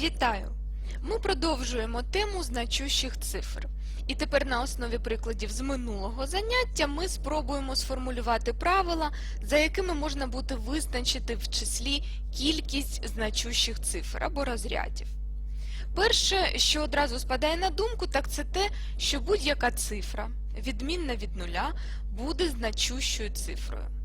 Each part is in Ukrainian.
Вітаю! Ми продовжуємо тему значущих цифр. І тепер на основі прикладів з минулого заняття ми спробуємо сформулювати правила, за якими можна буде визначити в числі кількість значущих цифр або розрядів. Перше, що одразу спадає на думку, так це те, що будь-яка цифра, відмінна від нуля, буде значущою цифрою.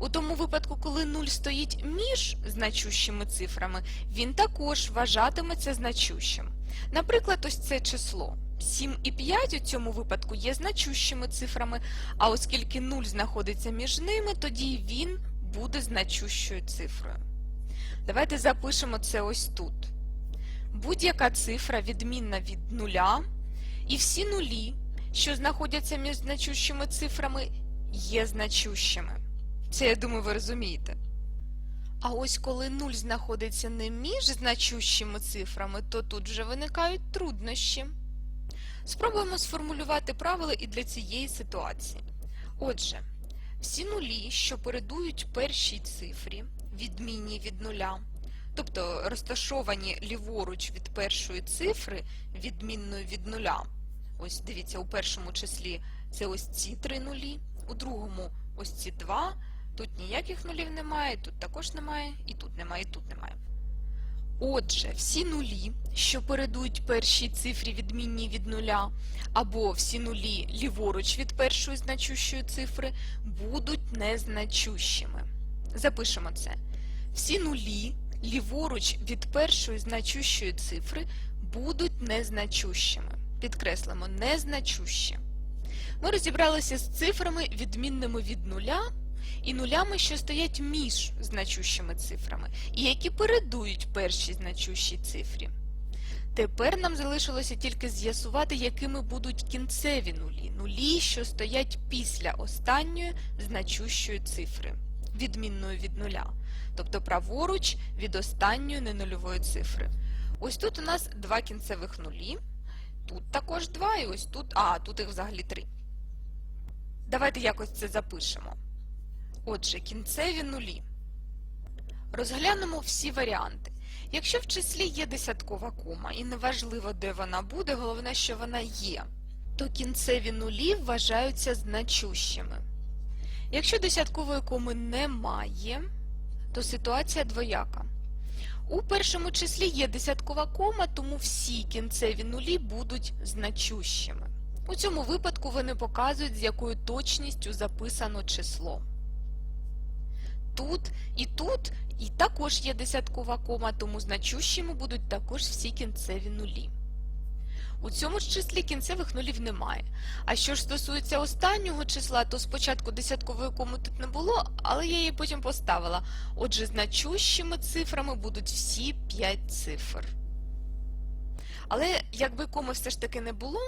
У тому випадку, коли 0 стоїть між значущими цифрами, він також вважатиметься значущим. Наприклад, ось це число. 7 і 5 у цьому випадку є значущими цифрами, а оскільки 0 знаходиться між ними, тоді він буде значущою цифрою. Давайте запишемо це ось тут. Будь-яка цифра відмінна від нуля, і всі нулі, що знаходяться між значущими цифрами, є значущими. Це, я думаю, ви розумієте. А ось коли 0 знаходиться не між значущими цифрами, то тут вже виникають труднощі. Спробуємо сформулювати правила і для цієї ситуації. Отже, всі нулі, що передують першій цифрі, відмінні від нуля, тобто розташовані ліворуч від першої цифри, відмінної від нуля. Ось дивіться, у першому числі це ось ці три нулі, у другому ось ці два. Тут ніяких нулів немає, тут також немає, і тут немає, і тут немає. Отже, всі нулі, що передують першій цифрі відмінній від нуля, або всі нулі ліворуч від першої значущої цифри, будуть незначущими. Запишемо це. Всі нулі ліворуч від першої значущої цифри будуть незначущими. Підкреслимо, незначущі. Ми розібралися з цифрами відмінними від нуля і нулями, що стоять між значущими цифрами, і які передують першій значущій цифрі. Тепер нам залишилося тільки з'ясувати, якими будуть кінцеві нулі, нулі, що стоять після останньої значущої цифри, відмінної від нуля, тобто праворуч від останньої ненульової цифри. Ось тут у нас два кінцевих нулі, тут також два, і ось тут, а, тут їх взагалі три. Давайте якось це запишемо. Отже, кінцеві нулі. Розглянемо всі варіанти. Якщо в числі є десяткова кома, і неважливо, де вона буде, головне, що вона є, то кінцеві нулі вважаються значущими. Якщо десяткової коми немає, то ситуація двояка. У першому числі є десяткова кома, тому всі кінцеві нулі будуть значущими. У цьому випадку вони показують, з якою точністю записано число. Тут і тут і також є десяткова кома, тому значущими будуть також всі кінцеві нулі. У цьому ж числі кінцевих нулів немає. А що ж стосується останнього числа, то спочатку десяткової коми тут не було, але я її потім поставила. Отже, значущими цифрами будуть всі 5 цифр. Але якби коми все ж таки не було,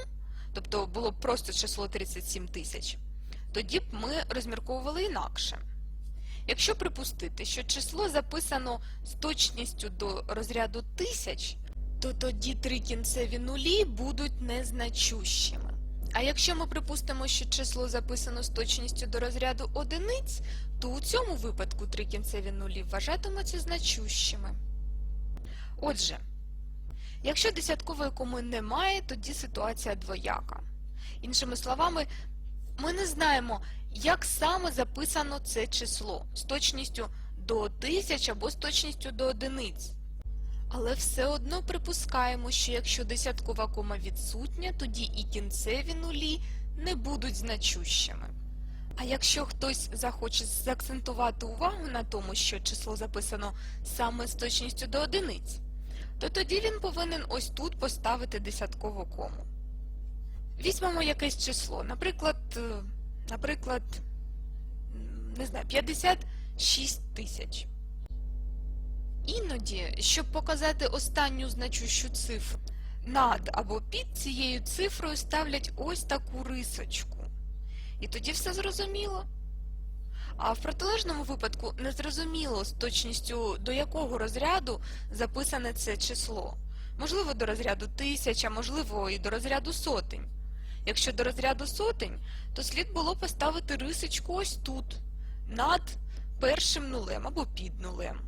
тобто було б просто число 37 тисяч, тоді б ми розмірковували інакше. Якщо припустити, що число записано з точністю до розряду тисяч, то тоді три кінцеві нулі будуть незначущими. А якщо ми припустимо, що число записано з точністю до розряду одиниць, то у цьому випадку три кінцеві нулі вважатимуться значущими. Отже, якщо десяткової коми немає, тоді ситуація двояка. Іншими словами, ми не знаємо, як саме записано це число з точністю до тисяч або з точністю до одиниць. Але все одно припускаємо, що якщо десяткова кома відсутня, тоді і кінцеві нулі не будуть значущими. А якщо хтось захоче заакцентувати увагу на тому, що число записано саме з точністю до одиниць, то тоді він повинен ось тут поставити десяткову кому. Візьмемо якесь число, наприклад, е, наприклад, не знаю, 56 тисяч. Іноді, щоб показати останню значущу цифру, над або під цією цифрою ставлять ось таку рисочку. І тоді все зрозуміло. А в протилежному випадку незрозуміло з точністю до якого розряду записане це число. Можливо, до розряду тисяч, можливо і до розряду сотень. Якщо до розряду сотень, то слід було поставити рисочку ось тут, над першим нулем або під нулем.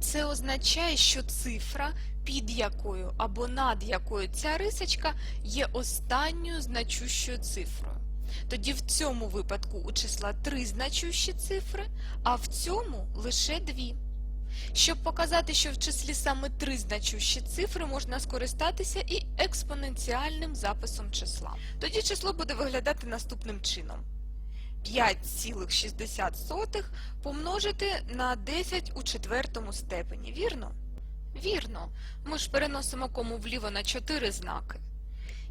Це означає, що цифра, під якою або над якою ця рисочка є останньою значущою цифрою. Тоді в цьому випадку у числа три значущі цифри, а в цьому лише дві. Щоб показати, що в числі саме три значущі цифри, можна скористатися і експоненціальним записом числа. Тоді число буде виглядати наступним чином. 5,60 помножити на 10 у четвертому степені, вірно? Вірно. Ми ж переносимо кому вліво на 4 знаки.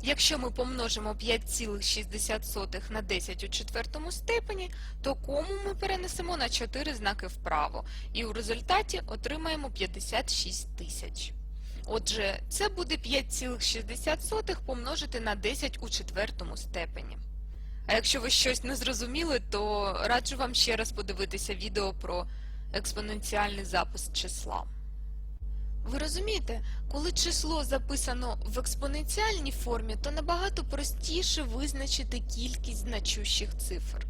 Якщо ми помножимо 5,60 на 10 у четвертому степені, то кому ми перенесемо на 4 знаки вправо, і у результаті отримаємо 56 тисяч. Отже, це буде 5,60 помножити на 10 у четвертому степені. А якщо ви щось не зрозуміли, то раджу вам ще раз подивитися відео про експоненціальний запис числа. Ви розумієте, коли число записано в експоненціальній формі, то набагато простіше визначити кількість значущих цифр.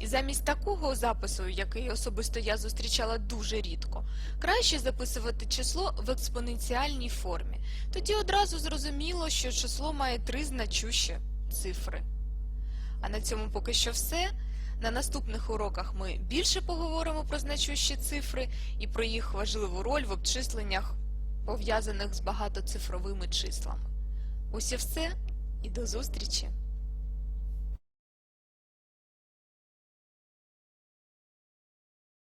І замість такого запису, який особисто я зустрічала дуже рідко, краще записувати число в експоненціальній формі. Тоді одразу зрозуміло, що число має три значущі цифри. А на цьому поки що все. На наступних уроках ми більше поговоримо про значущі цифри і про їх важливу роль в обчисленнях, пов'язаних з багатоцифровими числами. Ось і все, і до зустрічі!